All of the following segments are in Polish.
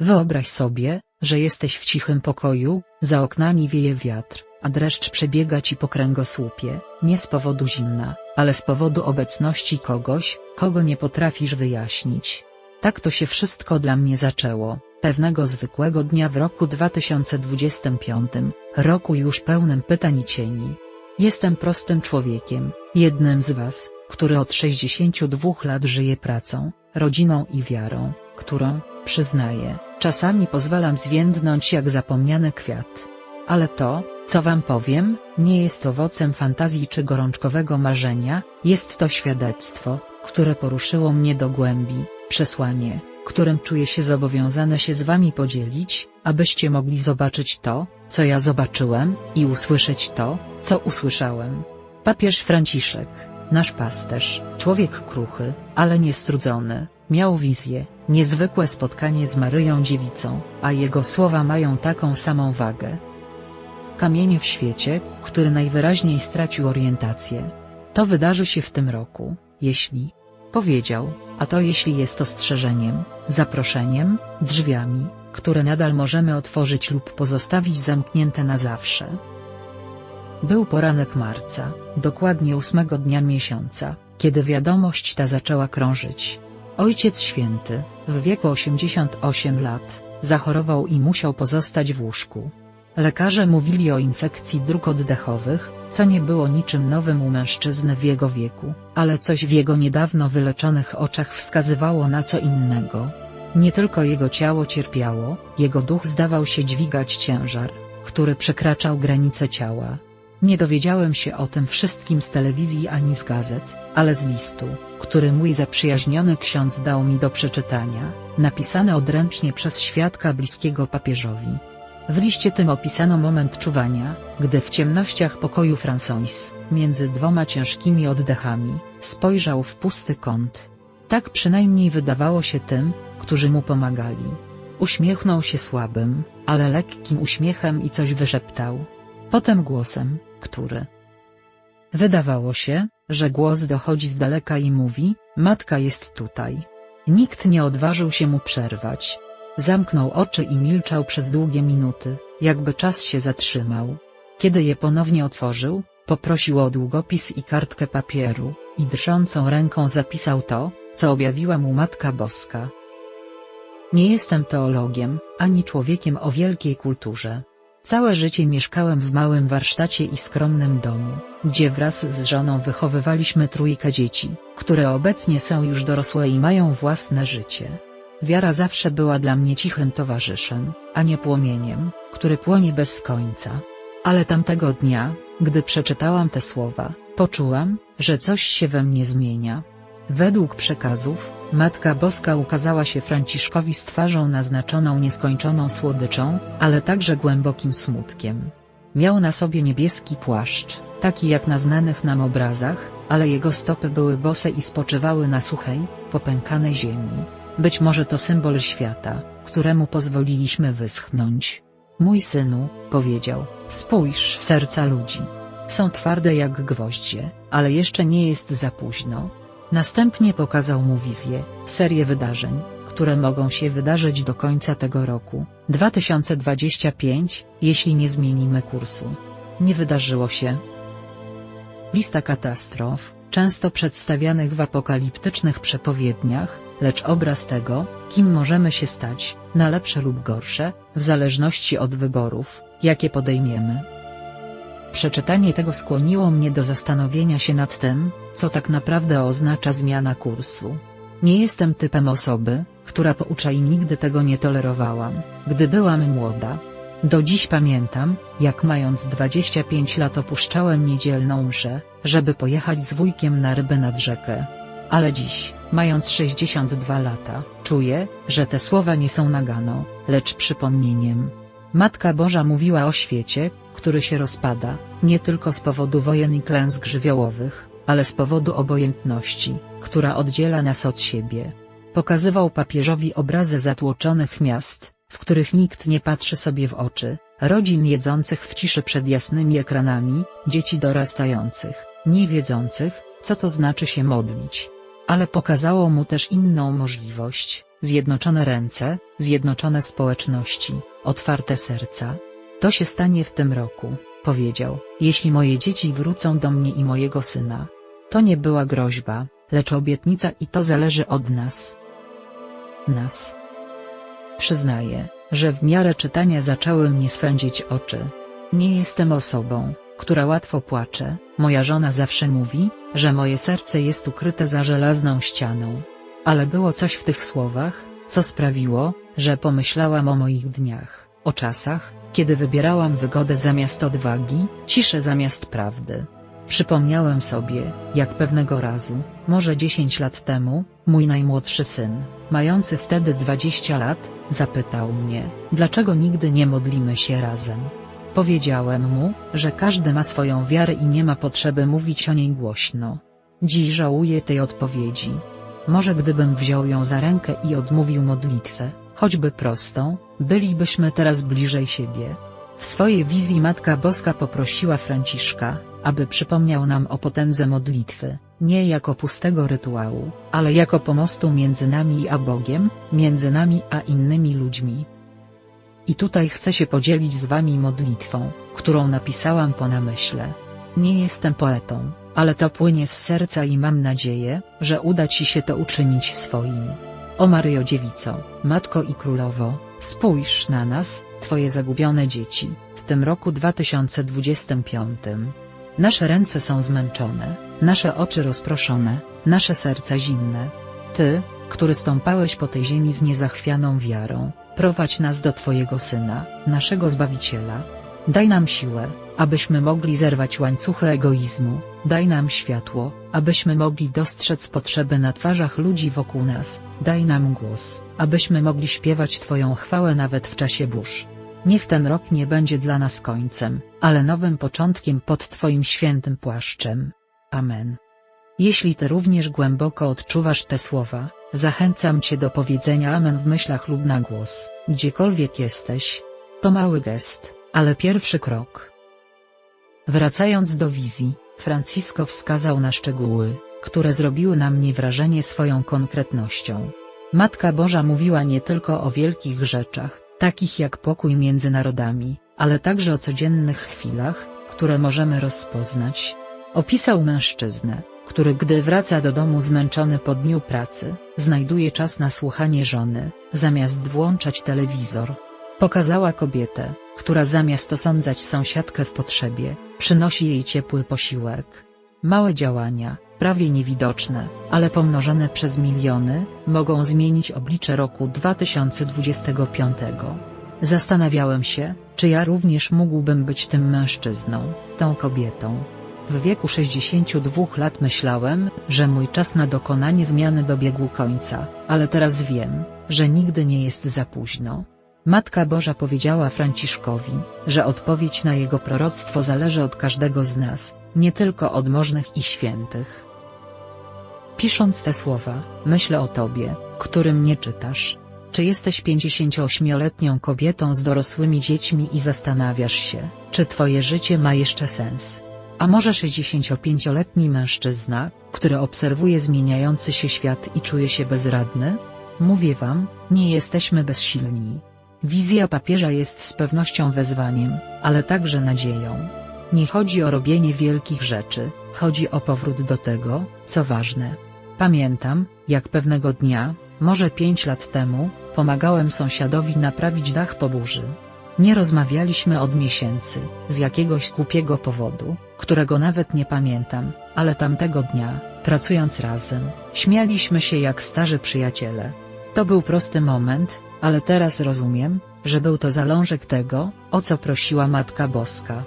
Wyobraź sobie, że jesteś w cichym pokoju, za oknami wieje wiatr, a dreszcz przebiega ci po kręgosłupie, nie z powodu zimna, ale z powodu obecności kogoś, kogo nie potrafisz wyjaśnić. Tak to się wszystko dla mnie zaczęło, pewnego zwykłego dnia w roku 2025, roku już pełnym pytań i cieni. Jestem prostym człowiekiem, jednym z was, który od 62 lat żyje pracą, rodziną i wiarą, którą, przyznaję, czasami pozwalam zwiędnąć jak zapomniany kwiat. Ale to, co wam powiem, nie jest owocem fantazji czy gorączkowego marzenia, jest to świadectwo, które poruszyło mnie do głębi, przesłanie, którym czuję się zobowiązane się z wami podzielić, abyście mogli zobaczyć to, co ja zobaczyłem, i usłyszeć to, co usłyszałem. Papież Franciszek, nasz pasterz, człowiek kruchy, ale niestrudzony, miał wizję, niezwykłe spotkanie z Maryją Dziewicą, a jego słowa mają taką samą wagę. Kamienie w świecie, który najwyraźniej stracił orientację. To wydarzy się w tym roku, jeśli. Powiedział, a to jeśli jest ostrzeżeniem, zaproszeniem, drzwiami, które nadal możemy otworzyć lub pozostawić zamknięte na zawsze. Był poranek marca, dokładnie ósmego dnia miesiąca, kiedy wiadomość ta zaczęła krążyć. Ojciec Święty, w wieku 88 lat, zachorował i musiał pozostać w łóżku. Lekarze mówili o infekcji dróg oddechowych, co nie było niczym nowym u mężczyzny w jego wieku, ale coś w jego niedawno wyleczonych oczach wskazywało na co innego. Nie tylko jego ciało cierpiało, jego duch zdawał się dźwigać ciężar, który przekraczał granice ciała. Nie dowiedziałem się o tym wszystkim z telewizji ani z gazet, ale z listu, który mój zaprzyjaźniony ksiądz dał mi do przeczytania, napisany odręcznie przez świadka bliskiego papieżowi. W liście tym opisano moment czuwania, gdy w ciemnościach pokoju François, między dwoma ciężkimi oddechami, spojrzał w pusty kąt. Tak przynajmniej wydawało się tym, którzy mu pomagali. Uśmiechnął się słabym, ale lekkim uśmiechem i coś wyszeptał. Potem głosem, który. Wydawało się, że głos dochodzi z daleka i mówi, matka jest tutaj. Nikt nie odważył się mu przerwać. Zamknął oczy i milczał przez długie minuty, jakby czas się zatrzymał. Kiedy je ponownie otworzył, poprosił o długopis i kartkę papieru, i drżącą ręką zapisał to, co objawiła mu Matka Boska. Nie jestem teologiem, ani człowiekiem o wielkiej kulturze. Całe życie mieszkałem w małym warsztacie i skromnym domu, gdzie wraz z żoną wychowywaliśmy trójkę dzieci, które obecnie są już dorosłe i mają własne życie. Wiara zawsze była dla mnie cichym towarzyszem, a nie płomieniem, który płonie bez końca. Ale tamtego dnia, gdy przeczytałam te słowa, poczułam, że coś się we mnie zmienia. Według przekazów, Matka Boska ukazała się Franciszkowi z twarzą naznaczoną nieskończoną słodyczą, ale także głębokim smutkiem. Miał na sobie niebieski płaszcz, taki jak na znanych nam obrazach, ale jego stopy były bose i spoczywały na suchej, popękanej ziemi. Być może to symbol świata, któremu pozwoliliśmy wyschnąć. Mój synu, powiedział, spójrz w serca ludzi. Są twarde jak gwoździe, ale jeszcze nie jest za późno. Następnie pokazał mu wizję, serię wydarzeń, które mogą się wydarzyć do końca tego roku, 2025, jeśli nie zmienimy kursu. Nie wydarzyło się. Lista katastrof, często przedstawianych w apokaliptycznych przepowiedniach, lecz obraz tego, kim możemy się stać, na lepsze lub gorsze, w zależności od wyborów, jakie podejmiemy. Przeczytanie tego skłoniło mnie do zastanowienia się nad tym, co tak naprawdę oznacza zmiana kursu. Nie jestem typem osoby, która poucza i nigdy tego nie tolerowałam, gdy byłam młoda. Do dziś pamiętam, jak mając 25 lat opuszczałem niedzielną mszę, żeby pojechać z wujkiem na ryby nad rzekę. Ale dziś, mając 62 lata, czuję, że te słowa nie są naganą, lecz przypomnieniem. Matka Boża mówiła o świecie, który się rozpada, nie tylko z powodu wojen i klęsk żywiołowych, ale z powodu obojętności, która oddziela nas od siebie. Pokazywał papieżowi obrazy zatłoczonych miast, w których nikt nie patrzy sobie w oczy, rodzin jedzących w ciszy przed jasnymi ekranami, dzieci dorastających, nie wiedzących, co to znaczy się modlić. Ale pokazało mu też inną możliwość, zjednoczone ręce, zjednoczone społeczności, otwarte serca. To się stanie w tym roku, powiedział, jeśli moje dzieci wrócą do mnie i mojego syna. To nie była groźba, lecz obietnica i to zależy od nas. Nas. Przyznaję, że w miarę czytania zaczęły mnie swędzić oczy. Nie jestem osobą, która łatwo płacze, moja żona zawsze mówi, że moje serce jest ukryte za żelazną ścianą. Ale było coś w tych słowach, co sprawiło, że pomyślałam o moich dniach, o czasach, kiedy wybierałam wygodę zamiast odwagi, ciszę zamiast prawdy. Przypomniałem sobie, jak pewnego razu, może 10 lat temu, mój najmłodszy syn, mający wtedy 20 lat, zapytał mnie, dlaczego nigdy nie modlimy się razem. Powiedziałem mu, że każdy ma swoją wiarę i nie ma potrzeby mówić o niej głośno. Dziś żałuję tej odpowiedzi. Może gdybym wziął ją za rękę i odmówił modlitwę, choćby prostą, bylibyśmy teraz bliżej siebie. W swojej wizji Matka Boska poprosiła Franciszka, aby przypomniał nam o potędze modlitwy, nie jako pustego rytuału, ale jako pomostu między nami a Bogiem, między nami a innymi ludźmi. I tutaj chcę się podzielić z wami modlitwą, którą napisałam po namyśle. Nie jestem poetą, ale to płynie z serca i mam nadzieję, że uda ci się to uczynić swoim. O Maryjo Dziewico, Matko i Królowo, spójrz na nas, Twoje zagubione dzieci, w tym roku 2025. Nasze ręce są zmęczone, nasze oczy rozproszone, nasze serca zimne. Ty, który stąpałeś po tej ziemi z niezachwianą wiarą, prowadź nas do Twojego Syna, naszego Zbawiciela. Daj nam siłę, abyśmy mogli zerwać łańcuchy egoizmu, daj nam światło, abyśmy mogli dostrzec potrzeby na twarzach ludzi wokół nas, daj nam głos, abyśmy mogli śpiewać Twoją chwałę nawet w czasie burz. Niech ten rok nie będzie dla nas końcem, ale nowym początkiem pod Twoim świętym płaszczem. Amen. Jeśli Ty również głęboko odczuwasz te słowa, zachęcam Cię do powiedzenia Amen w myślach lub na głos, gdziekolwiek jesteś. To mały gest, ale pierwszy krok. Wracając do wizji, Francisco wskazał na szczegóły, które zrobiły na mnie wrażenie swoją konkretnością. Matka Boża mówiła nie tylko o wielkich rzeczach, takich jak pokój między narodami, ale także o codziennych chwilach, które możemy rozpoznać. Opisał mężczyznę, który gdy wraca do domu zmęczony po dniu pracy, znajduje czas na słuchanie żony, zamiast włączać telewizor. Pokazała kobietę, która zamiast osądzać sąsiadkę w potrzebie, przynosi jej ciepły posiłek. Małe działania, prawie niewidoczne, ale pomnożone przez miliony, mogą zmienić oblicze roku 2025. Zastanawiałem się, czy ja również mógłbym być tym mężczyzną, tą kobietą. W wieku 62 lat myślałem, że mój czas na dokonanie zmiany dobiegł końca, ale teraz wiem, że nigdy nie jest za późno. Matka Boża powiedziała Franciszkowi, że odpowiedź na jego proroctwo zależy od każdego z nas, nie tylko od możnych i świętych. Pisząc te słowa, myślę o tobie, którym nie czytasz. Czy jesteś 58-letnią kobietą z dorosłymi dziećmi i zastanawiasz się, czy twoje życie ma jeszcze sens? A może 65-letni mężczyzna, który obserwuje zmieniający się świat i czuje się bezradny? Mówię wam, nie jesteśmy bezsilni. Wizja papieża jest z pewnością wezwaniem, ale także nadzieją. Nie chodzi o robienie wielkich rzeczy, chodzi o powrót do tego, co ważne. Pamiętam, jak pewnego dnia, może pięć lat temu, pomagałem sąsiadowi naprawić dach po burzy. Nie rozmawialiśmy od miesięcy, z jakiegoś głupiego powodu, którego nawet nie pamiętam, ale tamtego dnia, pracując razem, śmialiśmy się jak starzy przyjaciele. To był prosty moment, ale teraz rozumiem, że był to zalążek tego, o co prosiła Matka Boska.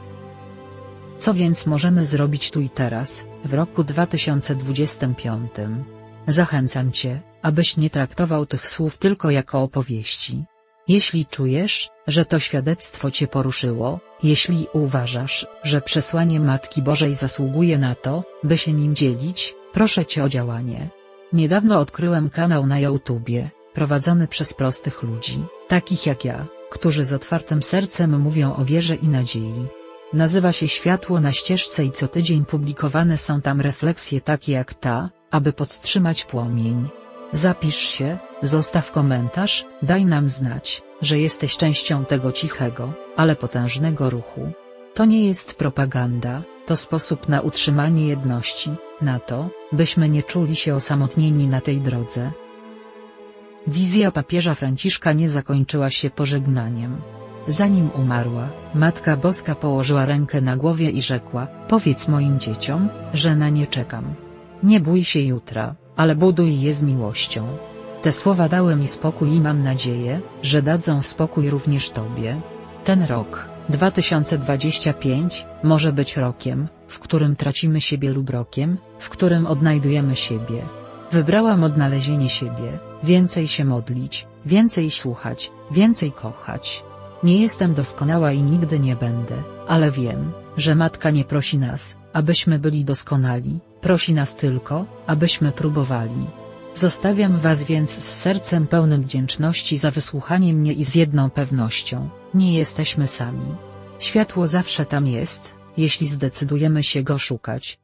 Co więc możemy zrobić tu i teraz, w roku 2025? Zachęcam Cię, abyś nie traktował tych słów tylko jako opowieści. Jeśli czujesz, że to świadectwo Cię poruszyło, jeśli uważasz, że przesłanie Matki Bożej zasługuje na to, by się nim dzielić, proszę Cię o działanie. Niedawno odkryłem kanał na YouTubie, prowadzony przez prostych ludzi, takich jak ja, którzy z otwartym sercem mówią o wierze i nadziei. Nazywa się Światło na ścieżce i co tydzień publikowane są tam refleksje takie jak ta, aby podtrzymać płomień. Zapisz się, zostaw komentarz, daj nam znać, że jesteś częścią tego cichego, ale potężnego ruchu. To nie jest propaganda, to sposób na utrzymanie jedności, na to, byśmy nie czuli się osamotnieni na tej drodze. Wizja papieża Franciszka nie zakończyła się pożegnaniem. Zanim umarła, Matka Boska położyła rękę na głowie i rzekła, powiedz moim dzieciom, że na nie czekam. Nie bój się jutra, ale buduj je z miłością. Te słowa dały mi spokój i mam nadzieję, że dadzą spokój również Tobie. Ten rok, 2025, może być rokiem, w którym tracimy siebie lub rokiem, w którym odnajdujemy siebie. Wybrałam odnalezienie siebie, więcej się modlić, więcej słuchać, więcej kochać. Nie jestem doskonała i nigdy nie będę, ale wiem, że Matka nie prosi nas, abyśmy byli doskonali, prosi nas tylko, abyśmy próbowali. Zostawiam Was więc z sercem pełnym wdzięczności za wysłuchanie mnie i z jedną pewnością, nie jesteśmy sami. Światło zawsze tam jest, jeśli zdecydujemy się go szukać.